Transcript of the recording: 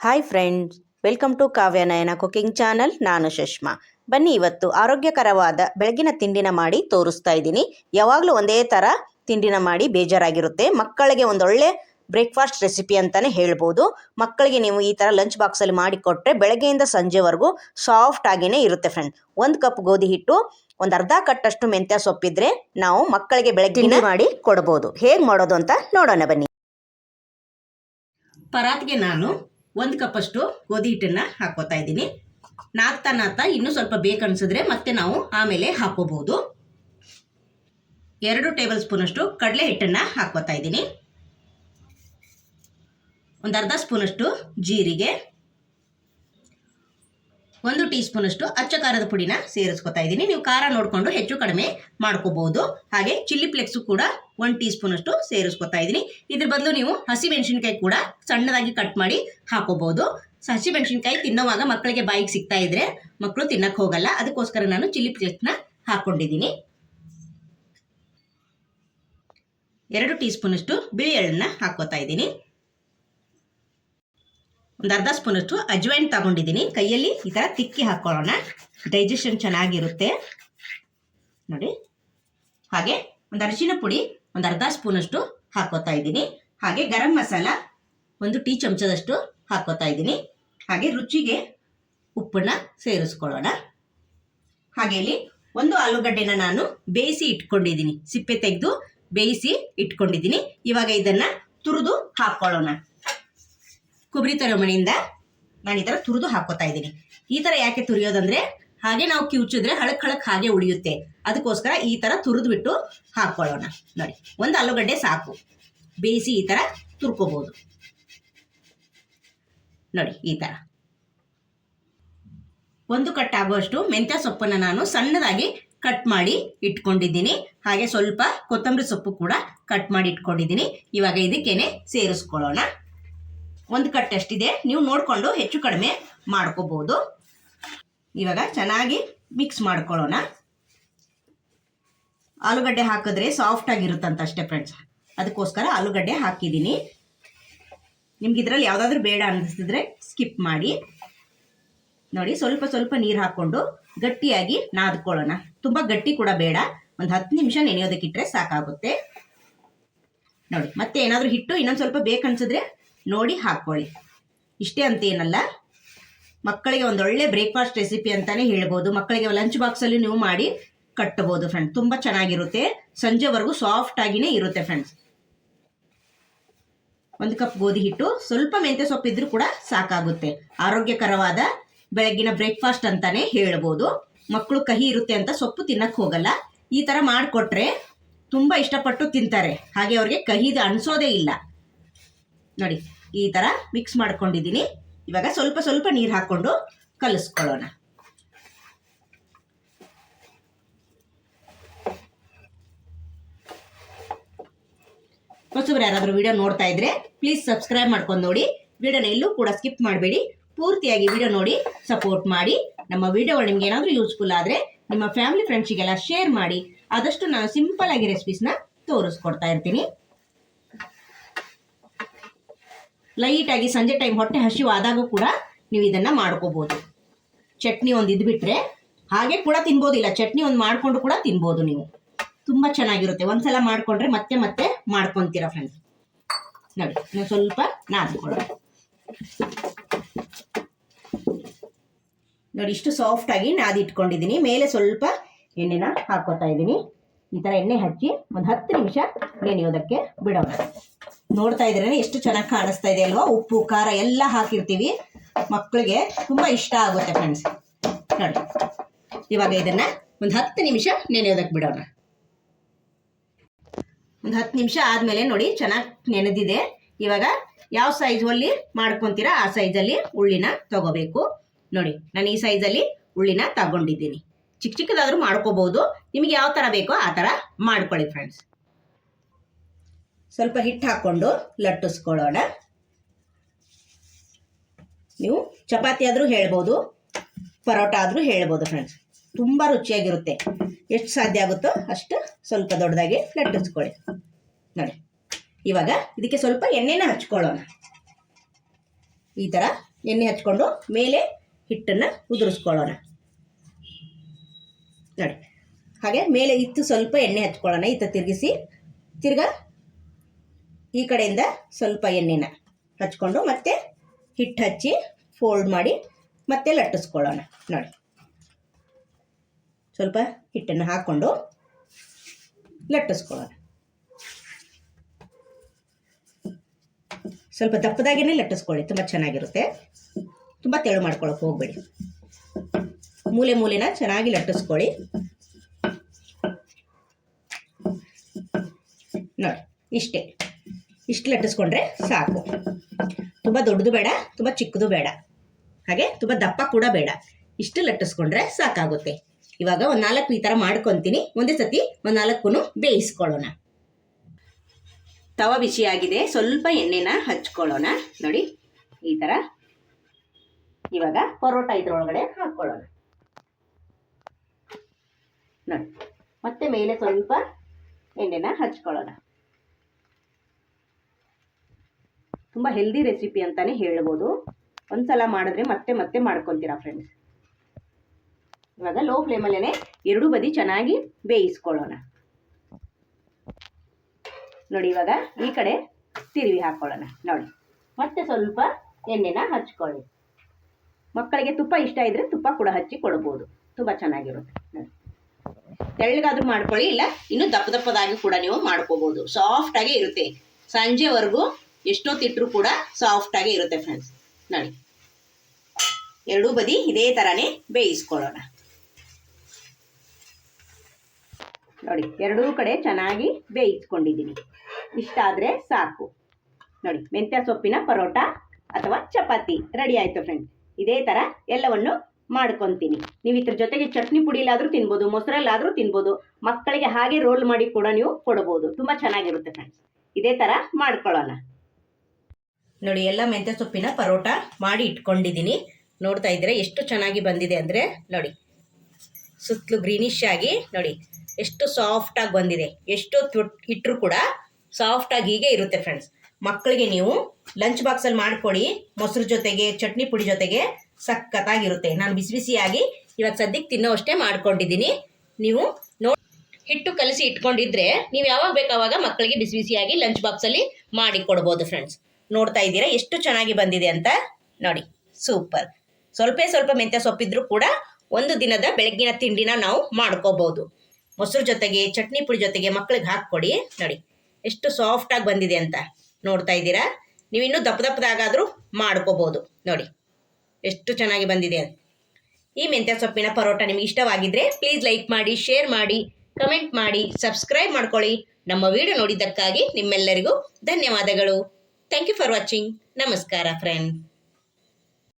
Hi friends welcome to Kavyanayana cooking channel ನಾನು ಸುಷ್ಮಾ ಬನ್ನಿ ಇವತ್ತು ಆರೋಗ್ಯಕರವಾದ ಬೆಳಗಿನ ತಿಂಡಿನ ಮಾಡಿ ತೋರಿಸ್ತಾ ಇದ್ದೀನಿ. ಯಾವಾಗಲೂ ಒಂದೇ ಥರ ತಿಂಡಿನ ಮಾಡಿ ಬೇಜಾರಾಗಿರುತ್ತೆ. ಮಕ್ಕಳಿಗೆ ಒಂದೊಳ್ಳೆ ಬ್ರೇಕ್ಫಾಸ್ಟ್ ರೆಸಿಪಿ ಅಂತಲೇ ಹೇಳ್ಬೋದು. ಮಕ್ಕಳಿಗೆ ನೀವು ಈ ಥರ ಲಂಚ್ ಬಾಕ್ಸಲ್ಲಿ ಮಾಡಿಕೊಟ್ರೆ ಬೆಳಗ್ಗೆಯಿಂದ ಸಂಜೆವರೆಗೂ ಸಾಫ್ಟ್ ಆಗಿಯೇ ಇರುತ್ತೆ ಫ್ರೆಂಡ್ ಒಂದು ಕಪ್ ಗೋಧಿ ಹಿಟ್ಟು ಒಂದು ಅರ್ಧ ಕಟ್ಟಷ್ಟು ಮೆಂತ್ಯ ಸೊಪ್ಪಿದ್ರೆ ನಾವು ಮಕ್ಕಳಿಗೆ ಬೆಳಗ್ಗೆ ಮಾಡಿ ಕೊಡ್ಬೋದು. ಹೇಗೆ ಮಾಡೋದು ಅಂತ ನೋಡೋಣ ಬನ್ನಿ. ಪರಾತ್ಗೆ ನಾನು ಒಂದು ಕಪ್ಪಷ್ಟು ಗೋಧಿ ಹಿಟ್ಟನ್ನು ಹಾಕೋತಾ ಇದ್ದೀನಿ. ನಾಗ್ತಾ ನಾಗ್ತಾ ಇನ್ನೂ ಸ್ವಲ್ಪ ಬೇಕನ್ಸಿದ್ರೆ ಮತ್ತೆ ನಾವು ಆಮೇಲೆ ಹಾಕೋಬಹುದು ಎರಡು ಟೇಬಲ್ ಸ್ಪೂನಷ್ಟು ಕಡಲೆ ಹಿಟ್ಟನ್ನು ಹಾಕೋತಾ ಇದ್ದೀನಿ. ಒಂದು ಅರ್ಧ ಸ್ಪೂನಷ್ಟು ಜೀರಿಗೆ. ಒಂದು ಟೀ ಸ್ಪೂನಷ್ಟು ಅಚ್ಚ ಖಾರದ ಪುಡಿನ ಸೇರಿಸ್ಕೊತಾ ಇದ್ದೀನಿ. ನೀವು ಖಾರ ನೋಡಿಕೊಂಡು ಹೆಚ್ಚು ಕಡಿಮೆ ಮಾಡ್ಕೋಬಹುದು. ಹಾಗೆ ಚಿಲ್ಲಿ ಫ್ಲೆಕ್ಸು ಕೂಡ ಒಂದು ಟೀ ಸ್ಪೂನಷ್ಟು ಸೇರಿಸ್ಕೊತಾ ಇದ್ದೀನಿ. ಇದ್ರ ಬದಲು ನೀವು ಹಸಿ ಮೆಣಸಿನಕಾಯಿ ಕೂಡ ಸಣ್ಣದಾಗಿ ಕಟ್ ಮಾಡಿ ಹಾಕೋಬಹುದು. ಹಸಿ ಮೆಣಸಿನಕಾಯಿ ತಿನ್ನೋವಾಗ ಮಕ್ಕಳಿಗೆ ಬಾಯಿಗೆ ಸಿಗ್ತಾ ಇದ್ರೆ ಮಕ್ಕಳು ತಿನ್ನಕ್ಕೆ ಹೋಗಲ್ಲ. ಅದಕ್ಕೋಸ್ಕರ ನಾನು ಚಿಲ್ಲಿ ಫ್ಲೆಕ್ಸ್ನ ಹಾಕೊಂಡಿದ್ದೀನಿ. ಎರಡು ಟೀ ಸ್ಪೂನಷ್ಟು ಬಿಳಿ ಎಳ್ಳನ್ನ ಹಾಕೋತಾ ಇದ್ದೀನಿ. ಒಂದು ಅರ್ಧ ಸ್ಪೂನಷ್ಟು ಅಜ್ವೈನ್ ತಗೊಂಡಿದ್ದೀನಿ ಕೈಯಲ್ಲಿ ಈ ಥರ ತಿಕ್ಕಿ ಹಾಕ್ಕೊಳ್ಳೋಣ ಡೈಜೆಷನ್ ಚೆನ್ನಾಗಿರುತ್ತೆ. ನೋಡಿ. ಹಾಗೆ ಒಂದು ಅರಿಶಿನ ಪುಡಿ ಒಂದು ಅರ್ಧ ಸ್ಪೂನಷ್ಟು ಹಾಕೋತಾ ಇದ್ದೀನಿ. ಹಾಗೆ ಗರಂ ಮಸಾಲ ಒಂದು ಟೀ ಚಮಚದಷ್ಟು ಹಾಕೋತಾ ಇದ್ದೀನಿ. ಹಾಗೆ ರುಚಿಗೆ ಉಪ್ಪನ್ನ ಸೇರಿಸ್ಕೊಳ್ಳೋಣ. ಹಾಗೆ ಇಲ್ಲಿ ಒಂದು ಆಲೂಗಡ್ಡೆನ ನಾನು ಬೇಯಿಸಿ ಇಟ್ಕೊಂಡಿದ್ದೀನಿ. ಸಿಪ್ಪೆ ತೆಗೆದು ಬೇಯಿಸಿ ಇಟ್ಕೊಂಡಿದ್ದೀನಿ. ಇವಾಗ ಇದನ್ನು ತುರಿದು ಹಾಕ್ಕೊಳ್ಳೋಣ ಕೊಬ್ಬರಿ ಮಣಿಯಿಂದ ನಾನು ಈ ಥರ ತುರಿದು ಹಾಕೋತಾ ಇದ್ದೀನಿ. ಈ ಥರ ಯಾಕೆ ತುರಿಯೋದಂದ್ರೆ ಹಾಗೆ ನಾವು ಕಿವುಚಿದ್ರೆ ಹಳಕ್ ಹಳಕ್ ಹಾಗೆ ಉಳಿಯುತ್ತೆ. ಅದಕ್ಕೋಸ್ಕರ ಈ ಥರ ತುರಿದು ಬಿಟ್ಟು ಹಾಕ್ಕೊಳ್ಳೋಣ ನೋಡಿ, ಒಂದು ಆಲೂಗಡ್ಡೆ ಸಾಕು. ಬೇಯಿಸಿ ಈ ಥರ ತುರ್ಕೋಬೋದು. ನೋಡಿ, ಈ ಥರ ಒಂದು ಕಟ್ ಆಗುವಷ್ಟು ಮೆಂತ್ಯ ಸೊಪ್ಪನ್ನು ನಾನು ಸಣ್ಣದಾಗಿ ಕಟ್ ಮಾಡಿ ಇಟ್ಕೊಂಡಿದ್ದೀನಿ. ಹಾಗೆ ಸ್ವಲ್ಪ ಕೊತ್ತಂಬರಿ ಸೊಪ್ಪು ಕೂಡ ಕಟ್ ಮಾಡಿ ಇಟ್ಕೊಂಡಿದ್ದೀನಿ. ಇವಾಗ ಇದಕ್ಕೇನೆ ಸೇರಿಸ್ಕೊಳ್ಳೋಣ. ಒಂದು ಕಟ್ ಅಷ್ಟಿದೆ. ನೀವು ನೋಡಿಕೊಂಡು ಹೆಚ್ಚು ಕಡಿಮೆ ಮಾಡ್ಕೋಬಹುದು ಇವಾಗ ಚೆನ್ನಾಗಿ ಮಿಕ್ಸ್ ಮಾಡ್ಕೊಳ್ಳೋಣ. ಆಲೂಗಡ್ಡೆ ಹಾಕಿದ್ರೆ ಸಾಫ್ಟ್ ಆಗಿರುತ್ತಂತ ಅಷ್ಟೇ ಫ್ರೆಂಡ್ಸ್ ಅದಕ್ಕೋಸ್ಕರ ಆಲೂಗಡ್ಡೆ ಹಾಕಿದ್ದೀನಿ. ನಿಮ್ಗೆ ಇದರಲ್ಲಿ ಯಾವುದಾದ್ರೂ ಬೇಡ ಅನ್ನಿಸ್ತಿದ್ರೆ ಸ್ಕಿಪ್ ಮಾಡಿ. ನೋಡಿ, ಸ್ವಲ್ಪ ಸ್ವಲ್ಪ ನೀರು ಹಾಕ್ಕೊಂಡು ಗಟ್ಟಿಯಾಗಿ ನಾದ್ಕೊಳ್ಳೋಣ. ತುಂಬ ಗಟ್ಟಿ ಕೂಡ ಬೇಡ. ಒಂದು ಹತ್ತು ನಿಮಿಷ ನೆನೆಯೋದಕ್ಕಿಟ್ರೆ ಸಾಕಾಗುತ್ತೆ. ನೋಡಿ, ಮತ್ತೆ ಏನಾದರೂ ಹಿಟ್ಟು ಇನ್ನೊಂದು ಸ್ವಲ್ಪ ಬೇಕನ್ಸಿದ್ರೆ ನೋಡಿ ಹಾಕ್ಕೊಳ್ಳಿ. ಇಷ್ಟೇ ಅಂತೇನಲ್ಲ ಮಕ್ಕಳಿಗೆ ಒಂದೊಳ್ಳೆ ಬ್ರೇಕ್ಫಾಸ್ಟ್ ರೆಸಿಪಿ ಅಂತಾನೆ ಹೇಳ್ಬೋದು. ಮಕ್ಕಳಿಗೆ ಲಂಚ್ ಬಾಕ್ಸಲ್ಲಿ ನೀವು ಮಾಡಿ ಕಟ್ಟಬಹುದು ಫ್ರೆಂಡ್ ತುಂಬ ಚೆನ್ನಾಗಿರುತ್ತೆ. ಸಂಜೆವರೆಗೂ ಸಾಫ್ಟ್ ಆಗಿನೇ ಇರುತ್ತೆ ಫ್ರೆಂಡ್ಸ್ ಒಂದು ಕಪ್ ಗೋಧಿ ಹಿಟ್ಟು. ಸ್ವಲ್ಪ ಮೆಂತ್ಯ ಸೊಪ್ಪಿದ್ರೂ ಕೂಡ ಸಾಕಾಗುತ್ತೆ. ಆರೋಗ್ಯಕರವಾದ ಬೆಳಗ್ಗಿನ ಬ್ರೇಕ್ಫಾಸ್ಟ್ ಅಂತಾನೆ ಹೇಳ್ಬೋದು. ಮಕ್ಕಳು ಕಹಿ ಇರುತ್ತೆ ಅಂತ ಸೊಪ್ಪು ತಿನ್ನಕ್ಕೆ ಹೋಗಲ್ಲ. ಈ ಥರ ಮಾಡಿಕೊಟ್ರೆ ತುಂಬ ಇಷ್ಟಪಟ್ಟು ತಿಂತಾರೆ. ಹಾಗೆ ಅವ್ರಿಗೆ ಕಹಿದು ಅನಿಸೋದೇ ಇಲ್ಲ. ನೋಡಿ. ಈ ಥರ ಮಿಕ್ಸ್ ಮಾಡ್ಕೊಂಡಿದ್ದೀನಿ. ಇವಾಗ ಸ್ವಲ್ಪ ಸ್ವಲ್ಪ ನೀರು ಹಾಕ್ಕೊಂಡು ಕಲಿಸ್ಕೊಳ್ಳೋಣ. ಹೊಸಬ್ರು ಯಾರಾದರೂ ವಿಡಿಯೋ ನೋಡ್ತಾ ಇದ್ರೆ ಪ್ಲೀಸ್ ಸಬ್ಸ್ಕ್ರೈಬ್ ಮಾಡ್ಕೊಂಡು ನೋಡಿ. ವಿಡಿಯೋನ ಎಲ್ಲೂ ಕೂಡ ಸ್ಕಿಪ್ ಮಾಡಬೇಡಿ. ಪೂರ್ತಿಯಾಗಿ ವಿಡಿಯೋ ನೋಡಿ ಸಪೋರ್ಟ್ ಮಾಡಿ. ನಮ್ಮ ವಿಡಿಯೋಗಳು ನಿಮ್ಗೆ ಏನಾದರೂ ಯೂಸ್ಫುಲ್ ಆದರೆ ನಿಮ್ಮ ಫ್ಯಾಮಿಲಿ ಫ್ರೆಂಡ್ಸಿಗೆಲ್ಲ ಶೇರ್ ಮಾಡಿ. ಆದಷ್ಟು ನಾನು ಸಿಂಪಲ್ ಆಗಿ ರೆಸಿಪೀಸ್ನ ತೋರಿಸ್ಕೊಡ್ತಾ ಇರ್ತೀನಿ. ಲೈಟಾಗಿ ಸಂಜೆ ಟೈಮ್ ಹೊಟ್ಟೆ ಹಸಿವು ಆದಾಗ ಕೂಡ ನೀವು ಇದನ್ನು ಮಾಡ್ಕೋಬೋದು. ಚಟ್ನಿ ಒಂದು ಇದ್ಬಿಟ್ರೆ ಹಾಗೆ ಕೂಡ ತಿನ್ಬೋದಿಲ್ಲ ಚಟ್ನಿ ಒಂದು ಮಾಡಿಕೊಂಡು ಕೂಡ ತಿನ್ಬೋದು ನೀವು. ತುಂಬ ಚೆನ್ನಾಗಿರುತ್ತೆ. ಒಂದ್ಸಲ ಮಾಡಿಕೊಂಡ್ರೆ ಮತ್ತೆ ಮತ್ತೆ ಮಾಡ್ಕೊತೀರ ಫ್ರೆಂಡ್ಸ್ ನೋಡಿ ನೀವು ಸ್ವಲ್ಪ ನಾದ್ಕೊಳ್ಳೋಣ. ನೋಡಿ, ಇಷ್ಟು ಸಾಫ್ಟಾಗಿ ನಾದಿಟ್ಕೊಂಡಿದ್ದೀನಿ. ಮೇಲೆ ಸ್ವಲ್ಪ ಎಣ್ಣೆನ ಹಾಕೋತಾ ಇದ್ದೀನಿ. ಈ ತರ ಎಣ್ಣೆ ಹಚ್ಚಿ ಒಂದು ಹತ್ತು ನಿಮಿಷ ನೆನೆಯೋದಕ್ಕೆ ಬಿಡೋಣ. ನೋಡ್ತಾ ಇದ್ರೇನೆ ಎಷ್ಟು ಚೆನ್ನಾಗಿ ಕಾಣಿಸ್ತಾ ಇದೆ ಅಲ್ವಾ? ಉಪ್ಪು, ಖಾರ ಎಲ್ಲ ಹಾಕಿರ್ತೀವಿ. ಮಕ್ಕಳಿಗೆ ತುಂಬ ಇಷ್ಟ ಆಗುತ್ತೆ ಫ್ರೆಂಡ್ಸ್ ನೋಡಿ, ಇವಾಗ ಇದನ್ನ ಒಂದು ಹತ್ತು ನಿಮಿಷ ನೆನೆಯೋದಕ್ಕೆ ಬಿಡೋಣ. ಒಂದು ಹತ್ತು ನಿಮಿಷ ಆದಮೇಲೆ ನೋಡಿ, ಚೆನ್ನಾಗಿ ನೆನೆದಿದೆ. ಇವಾಗ ಯಾವ ಅಲ್ಲಿ ಮಾಡ್ಕೊತೀರಾ ಆ ಸೈಜಲ್ಲಿ ಉಳ್ಳಿನ ತಗೋಬೇಕು. ನೋಡಿ, ನಾನು ಈ ಸೈಜಲ್ಲಿ ಉಳ್ಳಿನ ತಗೊಂಡಿದ್ದೀನಿ. ಚಿಕ್ಕ ಚಿಕ್ಕದಾದರೂ ಮಾಡ್ಕೋಬಹುದು. ನಿಮಗೆ ಯಾವ ಥರ ಬೇಕೋ ಆ ಥರ ಮಾಡ್ಕೊಳ್ಳಿ ಫ್ರೆಂಡ್ಸ್ ಸ್ವಲ್ಪ ಹಿಟ್ಟು ಹಾಕ್ಕೊಂಡು ಲಟ್ಟಿಸ್ಕೊಳ್ಳೋಣ. ನೀವು ಚಪಾತಿ ಆದರೂ ಹೇಳ್ಬೋದು, ಪರೋಟ ಆದರೂ ಹೇಳ್ಬೋದು ಫ್ರೆಂಡ್ಸ್ ತುಂಬ ರುಚಿಯಾಗಿರುತ್ತೆ. ಎಷ್ಟು ಸಾಧ್ಯ ಆಗುತ್ತೋ ಅಷ್ಟು ಸ್ವಲ್ಪ ದೊಡ್ಡದಾಗಿ ಲಟ್ಟಿಸ್ಕೊಳ್ಳಿ. ನೋಡಿ, ಇವಾಗ ಇದಕ್ಕೆ ಸ್ವಲ್ಪ ಎಣ್ಣೆನ ಹಚ್ಕೊಳ್ಳೋಣ. ಈ ಥರ ಎಣ್ಣೆ ಹಚ್ಕೊಂಡು ಮೇಲೆ ಹಿಟ್ಟನ್ನು ಉದುರಿಸ್ಕೊಳ್ಳೋಣ. ನೋಡಿ. ಹಾಗೆ ಮೇಲೆ ಇತ್ತು ಸ್ವಲ್ಪ ಎಣ್ಣೆ ಹಚ್ಕೊಳ್ಳೋಣ. ಇತ್ತ ತಿರುಗಿಸಿ ತಿರ್ಗ ಈ ಕಡೆಯಿಂದ ಸ್ವಲ್ಪ ಎಣ್ಣೆನ ಹಚ್ಕೊಂಡು ಮತ್ತೆ ಹಿಟ್ಟು ಹಚ್ಚಿ ಫೋಲ್ಡ್ ಮಾಡಿ ಮತ್ತೆ ಲಟ್ಟಿಸ್ಕೊಳ್ಳೋಣ. ನೋಡಿ. ಸ್ವಲ್ಪ ಹಿಟ್ಟನ್ನು ಹಾಕ್ಕೊಂಡು ಲಟ್ಟಿಸ್ಕೊಳ್ಳೋಣ. ಸ್ವಲ್ಪ ದಪ್ಪದಾಗೇ ಲಟ್ಟಿಸ್ಕೊಳ್ಳಿ. ತುಂಬ ಚೆನ್ನಾಗಿರುತ್ತೆ. ತುಂಬ ತೆಳು ಮಾಡ್ಕೊಳಕ್ಕೆ ಹೋಗಬೇಡಿ. ಮೂಲೆ ಮೂಲೆನ ಚೆನ್ನಾಗಿ ಲಟ್ಟಿಸ್ಕೊಳ್ಳಿ. ನೋಡಿ, ಇಷ್ಟೇ. ಇಷ್ಟು ಲಟ್ಟಿಸ್ಕೊಂಡ್ರೆ ಸಾಕು. ತುಂಬ ದೊಡ್ಡದು ಬೇಡ, ತುಂಬ ಚಿಕ್ಕದು ಬೇಡ. ಹಾಗೆ ತುಂಬ ದಪ್ಪ ಕೂಡ ಬೇಡ. ಇಷ್ಟು ಲಟ್ಟಿಸ್ಕೊಂಡ್ರೆ ಸಾಕಾಗುತ್ತೆ. ಇವಾಗ ಒಂದು ನಾಲ್ಕು ಈ ಥರ ಮಾಡ್ಕೊತೀನಿ. ಒಂದೇ ಸತಿ ಒಂದು ನಾಲ್ಕು ಬೇಯಿಸ್ಕೊಳ್ಳೋಣ. ತವ ಆಗಿದೆ. ಸ್ವಲ್ಪ ಎಣ್ಣೆನ ಹಚ್ಕೊಳ್ಳೋಣ. ನೋಡಿ, ಈ ಥರ ಇವಾಗ ಪರೋಟ ಇದ್ರೊಳಗಡೆ ಹಾಕ್ಕೊಳ್ಳೋಣ ನೋಡಿ. ಮತ್ತೆ ಮೇಲೆ ಸ್ವಲ್ಪ ಎಣ್ಣೆನ ಹಚ್ಕೊಳ್ಳೋಣ. ತುಂಬ ಹೆಲ್ದಿ ರೆಸಿಪಿ ಅಂತಾನೆ ಹೇಳ್ಬೋದು. ಒಂದ್ಸಲ ಮಾಡಿದ್ರೆ ಮತ್ತೆ ಮತ್ತೆ ಮಾಡ್ಕೊತೀರಾ ಫ್ರೆಂಡ್ಸ್ ಇವಾಗ ಲೋ ಫ್ಲೇಮಲ್ಲೇ ಎರಡೂ ಬದಿ ಚೆನ್ನಾಗಿ ಬೇಯಿಸ್ಕೊಳ್ಳೋಣ. ನೋಡಿ ಇವಾಗ ಈ ಕಡೆ ತಿರುವಿ ಹಾಕ್ಕೊಳ್ಳೋಣ ನೋಡಿ. ಮತ್ತೆ ಸ್ವಲ್ಪ ಎಣ್ಣೆನ ಹಚ್ಕೊಳ್ಳಿ. ಮಕ್ಕಳಿಗೆ ತುಪ್ಪ ಇಷ್ಟ ಇದ್ದರೆ ತುಪ್ಪ ಕೂಡ ಹಚ್ಚಿ ಕೊಡ್ಬೋದು. ತುಂಬ ಚೆನ್ನಾಗಿರುತ್ತೆ. ನೋಡಿ. ತೆಳ್ಳಗಾದ್ರೂ ಮಾಡ್ಕೊಳ್ಳಿ, ಇಲ್ಲ ಇನ್ನು ದಪ್ಪ ದಪ್ಪದಾಗಿ ಕೂಡ ನೀವು ಮಾಡ್ಕೋಬಹುದು ಸಾಫ್ಟ್ ಆಗಿ ಇರುತ್ತೆ. ಸಂಜೆವರೆಗೂ ಎಷ್ಟೊತ್ತಿಟ್ರು ಕೂಡ ಸಾಫ್ಟ್ ಆಗಿ ಇರುತ್ತೆ ಫ್ರೆಂಡ್ಸ್ ನೋಡಿ. ಎರಡೂ ಬದಿ ಇದೇ ಥರನೇ ಬೇಯಿಸ್ಕೊಳ್ಳೋಣ. ನೋಡಿ, ಎರಡೂ ಕಡೆ ಚೆನ್ನಾಗಿ ಬೇಯಿಸ್ಕೊಂಡಿದ್ದೀನಿ. ಇಷ್ಟಾದರೆ ಸಾಕು. ನೋಡಿ, ಮೆಂತ್ಯ ಸೊಪ್ಪಿನ ಪರೋಟ ಅಥವಾ ಚಪಾತಿ. ರೆಡಿ ಆಯಿತು ಫ್ರೆಂಡ್ಸ್ ಇದೇ ಥರ ಎಲ್ಲವನ್ನು ಮಾಡ್ಕೊತೀನಿ. ನೀವು ಇದ್ರ ಜೊತೆಗೆ ಚಟ್ನಿ ಪುಡಿಲಾದರೂ ತಿನ್ಬೋದು, ಮೊಸರಲ್ಲಾದರೂ ತಿನ್ಬೋದು, ಮಕ್ಕಳಿಗೆ ಹಾಗೆ ರೋಲ್ ಮಾಡಿ ಕೂಡ ನೀವು ಕೊಡ್ಬೋದು. ತುಂಬ ಚೆನ್ನಾಗಿರುತ್ತೆ ಫ್ರೆಂಡ್ಸ್ ಇದೇ ಥರ ಮಾಡ್ಕೊಳ್ಳೋಣ. ನೋಡಿ, ಎಲ್ಲ ಮೆಂತ್ಯ ಸೊಪ್ಪಿನ ಪರೋಟ ಮಾಡಿ ಇಟ್ಕೊಂಡಿದ್ದೀನಿ. ನೋಡ್ತಾ ಇದ್ರೆ ಎಷ್ಟು ಚೆನ್ನಾಗಿ ಬಂದಿದೆ ಅಂದರೆ, ನೋಡಿ, ಸುತ್ತಲೂ ಗ್ರೀನಿಶ್ ಆಗಿ, ನೋಡಿ, ಎಷ್ಟು ಸಾಫ್ಟಾಗಿ ಬಂದಿದೆ. ಎಷ್ಟು ಇಟ್ಟರು ಕೂಡ ಸಾಫ್ಟಾಗಿ ಹೀಗೆ ಇರುತ್ತೆ ಫ್ರೆಂಡ್ಸ್ ಮಕ್ಕಳಿಗೆ ನೀವು ಲಂಚ್ ಬಾಕ್ಸಲ್ಲಿ ಮಾಡಿಕೊಡಿ. ಮೊಸರು ಜೊತೆಗೆ, ಚಟ್ನಿ ಪುಡಿ ಜೊತೆಗೆ ಸಖತ್ತಾಗಿರುತ್ತೆ. ನಾನು ಬಿಸಿ ಬಿಸಿಯಾಗಿ ಇವಾಗ ಸದ್ಯಕ್ಕೆ ತಿನ್ನೋ ಅಷ್ಟೇ ಮಾಡ್ಕೊಂಡಿದ್ದೀನಿ. ನೀವು ನೋ ಹಿಟ್ಟು ಕಲಸಿ ಇಟ್ಕೊಂಡಿದ್ರೆ ನೀವು ಯಾವಾಗ ಬೇಕಾವಾಗ ಮಕ್ಕಳಿಗೆ ಬಿಸಿ ಬಿಸಿಯಾಗಿ ಲಂಚ್ ಬಾಕ್ಸಲ್ಲಿ ಮಾಡಿ ಕೊಡ್ಬೋದು ಫ್ರೆಂಡ್ಸ್ ನೋಡ್ತಾ ಇದ್ದೀರಾ? ಎಷ್ಟು ಚೆನ್ನಾಗಿ ಬಂದಿದೆ ಅಂತ? ನೋಡಿ ಸೂಪರ್ ಸ್ವಲ್ಪ ಸ್ವಲ್ಪ ಮೆಂತ್ಯ ಸೊಪ್ಪಿದ್ರು ಕೂಡ ಒಂದು ದಿನದ ಬೆಳಗ್ಗಿನ ತಿಂಡಿನ ನಾವು ಮಾಡ್ಕೋಬಹುದು ಮೊಸರು ಜೊತೆಗೆ, ಚಟ್ನಿ ಪುಡಿ ಜೊತೆಗೆ ಮಕ್ಕಳಿಗೆ ಹಾಕ್ಕೊಡಿ. ನೋಡಿ, ಎಷ್ಟು ಸಾಫ್ಟಾಗಿ ಬಂದಿದೆ ಅಂತ. ನೋಡ್ತಾ ಇದ್ದೀರಾ? ನೀವು ಇನ್ನೂ ದಪ್ಪ ದಪ್ಪದಾಗಾದರೂ ಮಾಡ್ಕೋಬೋದು. ನೋಡಿ, ಎಷ್ಟು ಚೆನ್ನಾಗಿ ಬಂದಿದೆ ಈ ಮೆಂತ್ಯ ಸೊಪ್ಪಿನ ಪರೋಟ ನಿಮಗೆ ಇಷ್ಟವಾಗಿದ್ದರೆ ಪ್ಲೀಸ್ ಲೈಕ್ ಮಾಡಿ ಶೇರ್ ಮಾಡಿ ಕಮೆಂಟ್ ಮಾಡಿ ಸಬ್ಸ್ಕ್ರೈಬ್ ಮಾಡ್ಕೊಳ್ಳಿ. ನಮ್ಮ ವಿಡಿಯೋ ನೋಡಿದ್ದಕ್ಕಾಗಿ ನಿಮ್ಮೆಲ್ಲರಿಗೂ ಧನ್ಯವಾದಗಳು. ಥ್ಯಾಂಕ್ ಯು ಫಾರ್ ವಾಚಿಂಗ್ ನಮಸ್ಕಾರ ಫ್ರೆಂಡ್